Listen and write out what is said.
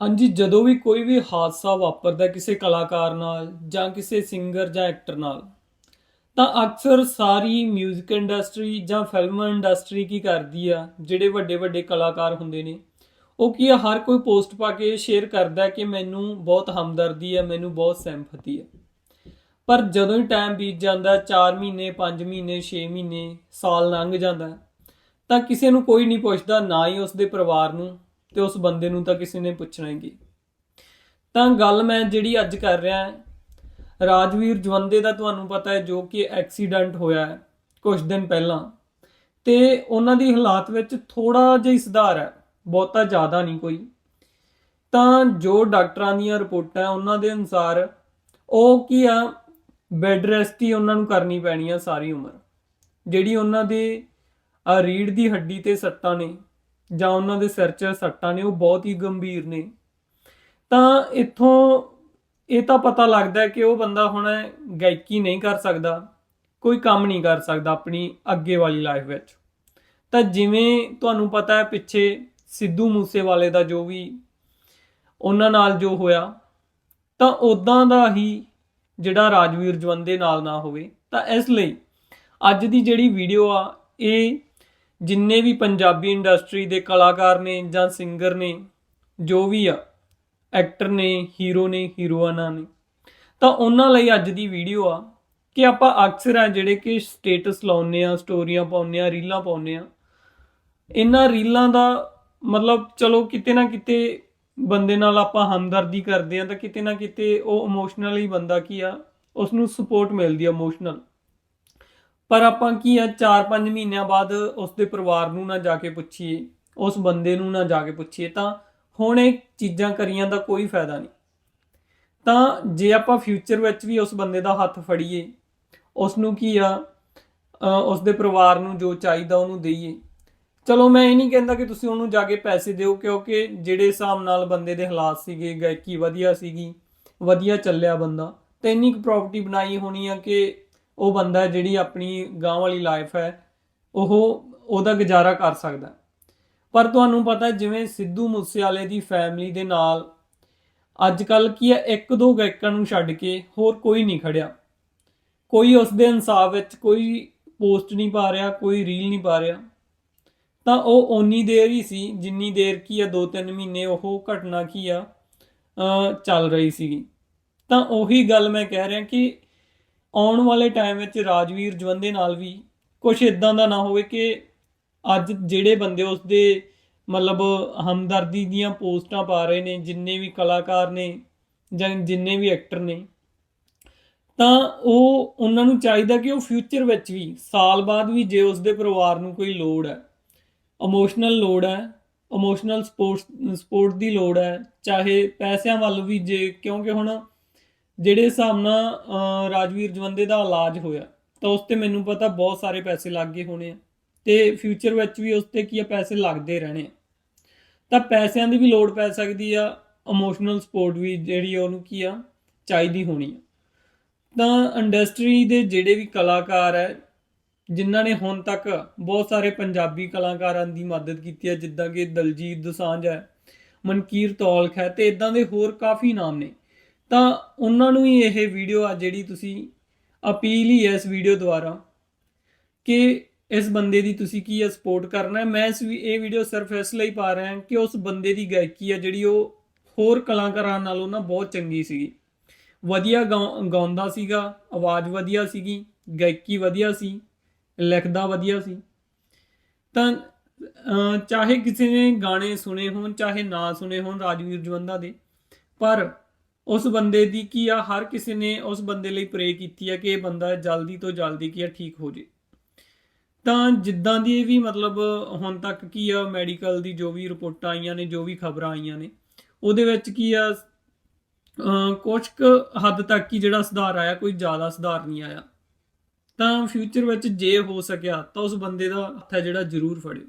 ਹਾਂਜੀ, ਜਦੋਂ ਵੀ ਕੋਈ ਵੀ ਹਾਦਸਾ ਵਾਪਰਦਾ ਕਿਸੇ ਕਲਾਕਾਰ ਨਾਲ ਜਾਂ ਕਿਸੇ ਸਿੰਗਰ ਜਾਂ ਐਕਟਰ ਨਾਲ, ਤਾਂ ਅਕਸਰ ਸਾਰੀ 뮤직 ਇੰਡਸਟਰੀ ਜਾਂ ਫਿਲਮ ਇੰਡਸਟਰੀ ਕੀ ਕਰਦੀ ਆ, ਜਿਹੜੇ ਵੱਡੇ ਵੱਡੇ ਕਲਾਕਾਰ ਹੁੰਦੇ ਨੇ, ਉਹ ਕੀ ਆ, ਹਰ ਕੋਈ ਪੋਸਟ ਪਾ ਕੇ ਸ਼ੇਅਰ ਕਰਦਾ ਕਿ ਮੈਨੂੰ ਬਹੁਤ ਹਮਦਰਦੀ ਹੈ, ਮੈਨੂੰ ਬਹੁਤ ਸਿੰਪਥੀ ਆ ਪਰ ਜਦੋਂ ਹੀ ਟਾਈਮ ਬੀਤ ਜਾਂਦਾ 4 ਮਹੀਨੇ 5 ਮਹੀਨੇ 6 ਮਹੀਨੇ, ਸਾਲ ਲੰਘ ਜਾਂਦਾ, ਤਾਂ ਕਿਸੇ ਨੂੰ ਕੋਈ ਨਹੀਂ ਪੁੱਛਦਾ, ਨਾ ਹੀ ਉਸਦੇ ਪਰਿਵਾਰ ਨੂੰ ਤੇ ਉਸ ਬੰਦੇ ਨੂੰ ਤਾਂ ਕਿਸੇ ਨੇ ਪੁੱਛਣਾ ਹੀ ਕੀ। ਤਾਂ ਗੱਲ ਮੈਂ ਜਿਹੜੀ ਅੱਜ ਕਰ ਰਿਹਾ ਹਾਂ, ਰਾਜਵੀਰ ਜਵੰਦੇ ਦਾ ਤੁਹਾਨੂੰ ਪਤਾ ਹੈ ਜੋ ਕਿ ਐਕਸੀਡੈਂਟ ਹੋਇਆ ਹੈ ਕੁਝ ਦਿਨ ਪਹਿਲਾਂ। ਤੇ ਉਹਨਾਂ ਦੀ ਹਾਲਾਤ ਵਿੱਚ ਥੋੜਾ ਜਿਹਾ ਹੀ ਸੁਧਾਰ ਹੈ, ਬਹੁਤਾ ਜ਼ਿਆਦਾ ਨਹੀਂ ਕੋਈ। ਤਾਂ ਜੋ ਡਾਕਟਰਾਂ ਦੀਆਂ ਰਿਪੋਰਟਾਂ ਉਹਨਾਂ ਦੇ ਅਨੁਸਾਰ ਉਹ ਕੀ ਆ, ਬੈੱਡ ਰੈਸਟ ਹੀ ਉਹਨਾਂ ਨੂੰ ਕਰਨੀ ਪੈਣੀ ਆ ਸਾਰੀ ਉਮਰ। ਜਿਹੜੀ ਉਹਨਾਂ ਦੇ, ਆ ਰੀੜ ਦੀ ਹੱਡੀ ਤੇ ਸੱਟਾਂ ਨੇ ਜਾਂ ਉਹਨਾਂ ਦੇ ਸਿਰ 'ਚ ਸੱਟਾਂ ਨੇ, ਉਹ ਬਹੁਤ ਹੀ ਗੰਭੀਰ ਨੇ। ਤਾਂ ਇੱਥੋਂ ਇਹ ਤਾਂ ਪਤਾ ਲੱਗਦਾ ਹੈ ਕਿ ਉਹ ਬੰਦਾ ਹੁਣ ਗਾਇਕੀ ਨਹੀਂ ਕਰ ਸਕਦਾ, ਕੋਈ ਕੰਮ ਨਹੀਂ ਕਰ ਸਕਦਾ ਆਪਣੀ ਅੱਗੇ ਵਾਲੀ ਲਾਈਫ ਵਿੱਚ। ਤਾਂ ਜਿਵੇਂ ਤੁਹਾਨੂੰ ਪਤਾ ਹੈ, ਪਿੱਛੇ ਸਿੱਧੂ ਮੂਸੇਵਾਲੇ ਦਾ ਜੋ ਵੀ ਉਹਨਾਂ ਨਾਲ ਜੋ ਹੋਇਆ, ਤਾਂ ਉਦਾਂ ਦਾ ਹੀ ਜਿਹੜਾ ਰਾਜਵੀਰ ਜਵੰਦੇ ਨਾਲ ਨਾ ਹੋਵੇ, ਤਾਂ ਇਸ ਲਈ ਅੱਜ ਦੀ ਜਿਹੜੀ ਵੀਡੀਓ ਆ, ਇਹ ਜਿੰਨੇ ਵੀ ਪੰਜਾਬੀ ਇੰਡਸਟਰੀ ਦੇ ਕਲਾਕਾਰ ਨੇ ਜਾਂ ਸਿੰਗਰ ਨੇ, ਜੋ ਵੀ ਆ ਐਕਟਰ ਨੇ ਹੀਰੋ ਨੇ ਹੀਰੋਇਨਾਂ ਨੇ, ਤਾਂ ਉਹਨਾਂ ਲਈ ਅੱਜ ਦੀ ਵੀਡੀਓ ਆ ਕਿ ਆਪਾਂ ਅਕਸਰ ਆ ਜਿਹੜੇ ਕਿ ਸਟੇਟਸ ਲਾਉਂਦੇ ਆ ਸਟੋਰੀਆਂ ਪਾਉਂਦੇ ਆ, ਰੀਲਾਂ ਪਾਉਂਦੇ ਆ, ਇਹਨਾਂ ਰੀਲਾਂ ਦਾ ਮਤਲਬ ਚਲੋ ਕਿਤੇ ਨਾ ਕਿਤੇ ਬੰਦੇ ਨਾਲ ਆਪਾਂ ਹਮਦਰਦੀ ਕਰਦੇ ਆ ਤਾਂ ਕਿਤੇ ਨਾ ਕਿਤੇ ਉਹ ਇਮੋਸ਼ਨਲੀ ਬੰਦਾ ਕੀ ਆ ਉਸ ਨੂੰ ਸਪੋਰਟ ਮਿਲਦੀ ਆ ਇਮੋਸ਼ਨਲ ਪਰ ਆਪਾਂ ਕੀ ਆ 4-5 ਮਹੀਨਿਆਂ ਬਾਅਦ ਉਸ ਦੇ ਪਰਿਵਾਰ ਨੂੰ ਨਾ ਜਾ ਕੇ ਪੁੱਛੀਏ ਉਸ ਬੰਦੇ ਨੂੰ ਨਾ ਜਾ ਕੇ ਪੁੱਛੀਏ ਤਾਂ ਹੁਣ ਇਹ ਚੀਜ਼ਾਂ ਕਰੀਆਂ ਦਾ ਕੋਈ ਫਾਇਦਾ ਨਹੀਂ। ਤਾਂ ਜੇ ਆਪਾਂ ਫਿਊਚਰ ਵਿੱਚ ਵੀ ਉਸ ਬੰਦੇ ਦਾ ਹੱਥ ਫੜੀਏ ਉਸ ਨੂੰ ਕੀ ਆ ਅ, ਉਸ ਦੇ ਪਰਿਵਾਰ ਨੂੰ ਜੋ ਚਾਹੀਦਾ ਉਹਨੂੰ ਦਈਏ। ਚਲੋ ਮੈਂ ਇਹ ਨਹੀਂ ਕਹਿੰਦਾ ਕਿ ਤੁਸੀਂ ਉਹਨੂੰ ਜਾ ਕੇ ਪੈਸੇ ਦਿਓ ਕਿਉਂਕਿ ਜਿਹੜੇ ਹਿਸਾਬ ਨਾਲ ਬੰਦੇ ਦੇ ਹਾਲਾਤ ਸੀਗੇ ਗਾਇਕੀ ਵਧੀਆ ਸੀਗੀ ਵਧੀਆ ਚੱਲਿਆ ਬੰਦਾ ਤੇ ਇੰਨੀ ਕੁ ਪ੍ਰਾਪਰਟੀ ਬਣਾਈ ਹੋਣੀ ਆ ਕਿ ਉਹ ਬੰਦਾ ਜਿਹੜੀ ਆਪਣੀ ਗਾਂ ਵਾਲੀ ਲਾਈਫ ਹੈ, ਉਹ ਉਹਦਾ ਗੁਜ਼ਾਰਾ ਕਰ ਸਕਦਾ। ਪਰ ਤੁਹਾਨੂੰ ਪਤਾ ਜਿਵੇਂ ਸਿੱਧੂ ਮੂਸੇਵਾਲੇ ਦੀ ਫੈਮਿਲੀ ਦੇ ਨਾਲ ਅੱਜ ਕੱਲ ਕੀ ਹੈ ਇੱਕ ਦੋ ਗਾਇਕਾਂ ਨੂੰ ਛੱਡ ਕੇ ਹੋਰ ਕੋਈ ਨਹੀਂ ਖੜਿਆ। ਕੋਈ ਉਸ ਦੇ ਇਨਸਾਫ ਵਿੱਚ ਕੋਈ ਪੋਸਟ ਨਹੀਂ ਪਾ ਰਿਹਾ, ਕੋਈ ਰੀਲ ਨਹੀਂ ਪਾ ਰਿਹਾ। ਤਾਂ ਉਹ ਓਨੀ ਦੇਰ ਹੀ ਸੀ, ਜਿੰਨੀ ਦੇਰ ਕੀ ਆ 2-3 ਮਹੀਨੇ ਉਹ ਘਟਨਾ ਕੀ ਆ ਚੱਲ ਰਹੀ ਸੀਗੀ। ਤਾਂ ਉਹੀ ਗੱਲ ਮੈਂ ਕਹਿ ਰਿਹਾ ਕਿ ਆਉਣ ਵਾਲੇ ਟਾਈਮ ਵਿੱਚ ਰਾਜਵੀਰ ਜਵੰਦੇ ਨਾਲ ਵੀ ਕੁਝ ਇਦਾਂ ਦਾ ਨਾ ਹੋਵੇ ਕਿ ਅੱਜ ਜਿਹੜੇ ਬੰਦੇ ਉਸਦੇ ਮਤਲਬ ਹਮਦਰਦੀ ਦੀਆਂ ਪੋਸਟਾਂ ਪਾ ਰਹੇ ਨੇ, ਜਿੰਨੇ ਵੀ ਕਲਾਕਾਰ ਨੇ ਜਾਂ ਜਿੰਨੇ ਵੀ ਐਕਟਰ ਨੇ, ਤਾਂ ਉਹ ਉਹਨਾਂ ਨੂੰ ਚਾਹੀਦਾ ਕਿ ਉਹ ਫਿਊਚਰ ਵਿੱਚ ਵੀ, ਸਾਲ ਬਾਅਦ ਵੀ ਜੇ ਉਸਦੇ ਪਰਿਵਾਰ ਨੂੰ ਕੋਈ ਲੋੜ ਹੈ ਇਮੋਸ਼ਨਲ ਲੋੜ ਹੈ ਇਮੋਸ਼ਨਲ ਸਪੋਰਟ ਸਪੋਰਟ ਦੀ ਲੋੜ ਹੈ, ਚਾਹੇ ਪੈਸਿਆਂ ਵੱਲ ਵੀ ਜੇ, ਕਿਉਂਕਿ ਹੁਣ ਜਿਹੜੇ ਹਿਸਾਬ ਨਾਲ ਰਾਜਵੀਰ ਜਵੰਦੇ ਦਾ ਇਲਾਜ ਹੋਇਆ, ਤਾਂ ਉਸ ਤੇ ਮੈਨੂੰ ਪਤਾ ਬਹੁਤ ਸਾਰੇ ਪੈਸੇ ਲੱਗ ਗਏ ਹੋਣੇ ਆ। ਤੇ ਫਿਊਚਰ ਵਿੱਚ ਵੀ ਉਸ ਤੇ ਕੀ ਆ, ਪੈਸੇ ਲੱਗਦੇ ਰਹਿਣੇ ਆ। ਤਾਂ ਪੈਸਿਆਂ ਦੀ ਵੀ ਲੋੜ ਪੈ ਸਕਦੀ ਆ ਇਮੋਸ਼ਨਲ ਸਪੋਰਟ ਵੀ ਜਿਹੜੀ ਉਹਨੂੰ ਕੀ ਆ, ਚਾਹੀਦੀ ਹੋਣੀ ਆ। ਤਾਂ ਇੰਡਸਟਰੀ ਦੇ ਜਿਹੜੇ ਵੀ ਕਲਾਕਾਰ ਹੈ ਜਿਨ੍ਹਾਂ ਨੇ ਹੁਣ ਤੱਕ ਬਹੁਤ ਸਾਰੇ ਪੰਜਾਬੀ ਕਲਾਕਾਰਾਂ ਦੀ ਮਦਦ ਕੀਤੀ ਹੈ ਜਿੱਦਾਂ ਕਿ ਦਲਜੀਤ ਦੋਸਾਂਝ ਹੈ ਮਨਕੀਰ ਤੌਲਖ ਹੈ ਤੇ ਇਦਾਂ ਦੇ ਹੋਰ ਕਾਫੀ ਨਾਮ ਨੇ। ਤਾਂ ਉਹਨਾਂ ਨੂੰ ਹੀ ਇਹ ਵੀਡੀਓ ਆ ਜਿਹੜੀ ਤੁਸੀਂ ਅਪੀਲ ਹੀ ਹੈ ਇਸ ਵੀਡੀਓ ਦੁਆਰਾ ਕਿ ਇਸ ਬੰਦੇ ਦੀ ਤੁਸੀਂ ਕੀ ਹੈ ਸਪੋਰਟ ਕਰਨਾ ਹੈ। ਮੈਂ ਇਸ ਵੀ ਇਹ ਵੀਡੀਓ ਸਿਰਫ ਇਸ ਲਈ ਪਾ ਰਿਹਾ ਹਾਂ ਕਿ ਉਸ ਬੰਦੇ ਦੀ ਗਾਇਕੀ ਆ ਜਿਹੜੀ ਉਹ ਹੋਰ ਕਲਾਕਾਰਾਂ ਨਾਲੋਂ ਨਾ ਬਹੁਤ ਚੰਗੀ ਸੀਗੀ। ਵਧੀਆ ਗਾਉ- ਗਾਉਂਦਾ ਸੀਗਾ, ਆਵਾਜ਼ ਵਧੀਆ ਸੀਗੀ, ਗਾਇਕੀ ਵਧੀਆ ਸੀ, ਲਿਖਦਾ ਵਧੀਆ ਸੀ। ਤਾਂ ਚਾਹੇ ਕਿਸੇ ਨੇ ਗਾਣੇ ਸੁਨੇ ਹੋਣ, ਚਾਹੇ ਨਾ ਸੁਨੇ ਹੋਣ ਰਾਜਵੀਰ ਜਵੰਦਾ ਦੇ, ਪਰ ਉਸ ਬੰਦੇ ਦੀ ਕੀ ਆ, ਹਰ ਕਿਸੇ ਨੇ ਉਸ ਬੰਦੇ ਲਈ ਪ੍ਰੇ ਕੀਤੀ ਹੈ ਕਿ ਇਹ ਬੰਦਾ ਜਲਦੀ ਤੋਂ ਜਲਦੀ ਕੀ ਆ, ਠੀਕ ਹੋ ਜੇ। ਤਾਂ ਜਿੱਦਾਂ ਦੀ ਵੀ ਮਤਲਬ ਹੁਣ ਤੱਕ ਕੀ ਆ ਮੈਡੀਕਲ ਦੀ ਜੋ ਵੀ ਰਿਪੋਰਟਾਂ ਆਈਆਂ ਨੇ, ਜੋ ਵੀ ਖਬਰਾਂ ਆਈਆਂ ਨੇ, ਉਹਦੇ ਵਿੱਚ ਕੀ ਆ, ਅਹ ਕੁਝ ਕੁ ਹੱਦ ਤੱਕ ਹੀ ਜਿਹੜਾ ਸੁਧਾਰ ਆਇਆ, ਕੋਈ ਜ਼ਿਆਦਾ ਸੁਧਾਰ ਨਹੀਂ ਆਇਆ। ਤਾਂ ਫਿਊਚਰ ਵਿੱਚ ਜੇ ਹੋ ਸਕਿਆ, ਤਾਂ ਉਸ ਬੰਦੇ ਦਾ ਹੱਥ ਹੈ ਜਿਹੜਾ ਜ਼ਰੂਰ ਫੜਿਓ।